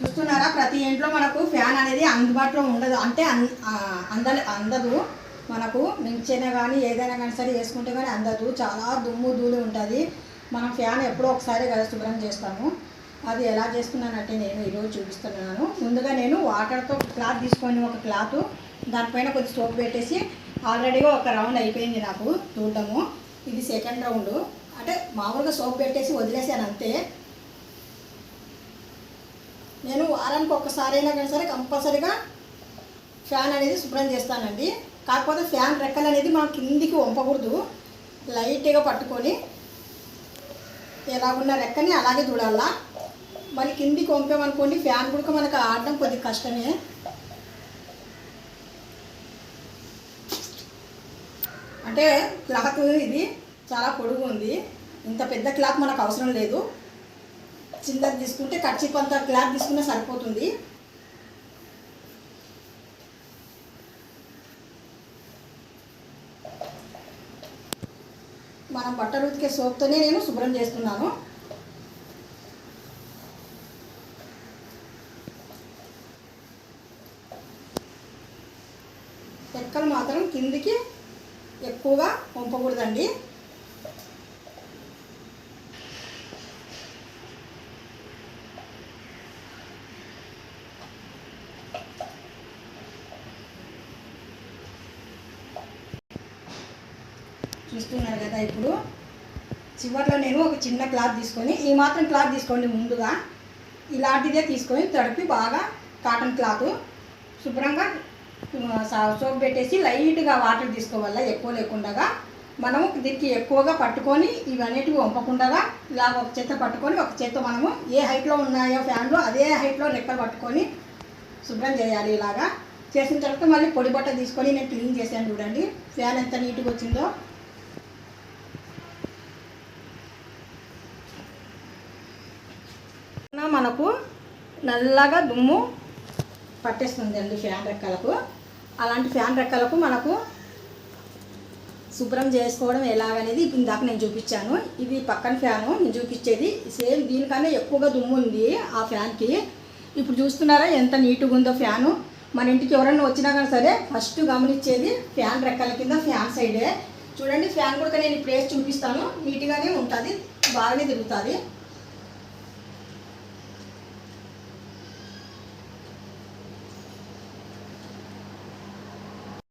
చూస్తున్నారా? ప్రతి ఇంట్లో మనకు ఫ్యాన్ అనేది అందుబాటులో ఉండదు. అంటే అంద అందదు. మనకు మించైనా కానీ ఏదైనా కానీ సరే వేసుకుంటే కానీ అందదు. చాలా దుమ్ము ధూళి ఉంటుంది. మనం ఫ్యాన్ ఎప్పుడో ఒకసారి కదా శుభ్రం చేస్తాము. అది ఎలా చేస్తున్నానంటే నేను ఈరోజు చూపిస్తున్నాను. ముందుగా నేను వాటర్తో క్లాత్ తీసుకొని ఒక క్లాత్ దానిపైన కొద్ది సోప్ పెట్టేసి ఆల్రెడీగా ఒక రౌండ్ అయిపోయింది నాకు చూడటము ఇది సెకండ్ రౌండ్ అంటే మామూలుగా సోప్ పెట్టేసి వదిలేసాను అంతే. నేను వారానికి ఒక్కసారి అయినా కానీ సరే కంపల్సరీగా ఫ్యాన్ అనేది శుభ్రం చేస్తానండి. కాకపోతే ఫ్యాన్ రెక్కలు అనేది మనం కిందికి వంపకూడదు. లైట్గా పట్టుకొని ఎలా ఉన్న రెక్కని అలాగే చూడాలా మరి కిందికి వంపామనుకోండి ఫ్యాన్ కూడా మనకు ఆడడం కొద్దిగా కష్టమే. అంటే క్లాత్ ఇది చాలా పొడుగు ఉంది ఇంత పెద్ద క్లాత్ మనకు అవసరం లేదు. చిన్నది తీసుకుంటే ఖర్చు కొంత క్లాత్ తీసుకున్నా సరిపోతుంది. మనం బట్టలు ఉతికే సోప్తోనే నేను శుభ్రం చేస్తున్నాను. ఎక్కలు మాత్రం కిందికి ఎక్కువగా పంపకూడదండి చూస్తున్నారు కదా ఇప్పుడు. చివర్లో నేను ఒక చిన్న క్లాత్ తీసుకొని ఈ మాత్రం క్లాత్ తీసుకోండి ముందుగా. ఇలాంటిదే తీసుకొని తడిపి బాగా కాటన్ క్లాత్ శుభ్రంగా సోప్ పెట్టేసి లైట్గా వాటర్ తీసుకోవాలా ఎక్కువ లేకుండా మనము దీనికి ఎక్కువగా పట్టుకొని ఇవన్నిటివి వంపకుండా ఇలా ఒక చేత పట్టుకొని ఒక చేత మనము ఏ హైట్లో ఉన్నాయో ఫ్యాన్లో అదే హైట్లో రెక్కలు పట్టుకొని శుభ్రం చేయాలి ఇలాగా. చేసిన తర్వాత మళ్ళీ పొడి బట్ట తీసుకొని నేను క్లీన్ చేశాను చూడండి. ఫ్యాన్ ఎంత నీట్గా వచ్చిందో. మనకు నల్లగా దుమ్ము పట్టేస్తుంది అండి ఫ్యాన్ రెక్కలకు. అలాంటి ఫ్యాన్ రెక్కలకు మనకు శుభ్రం చేసుకోవడం ఎలాగనేది ఇందాక నేను చూపించాను. ఇది పక్కన ఫ్యాను నేను చూపించేది సేమ్ దీనికన్నా ఎక్కువగా దుమ్ము ఉంది ఆ ఫ్యాన్కి. ఇప్పుడు చూస్తున్నారా ఎంత నీట్గా ఉందో ఫ్యాను. మన ఇంటికి ఎవరన్నా వచ్చినా కానీ సరే ఫస్ట్ గమనించేది ఫ్యాన్ రెక్కల కింద ఫ్యాన్ సైడే. చూడండి ఫ్యాన్ కూడా నేను ఇప్పుడు వేసి చూపిస్తాను. నీట్గానే ఉంటుంది బాగానే తిరుగుతుంది.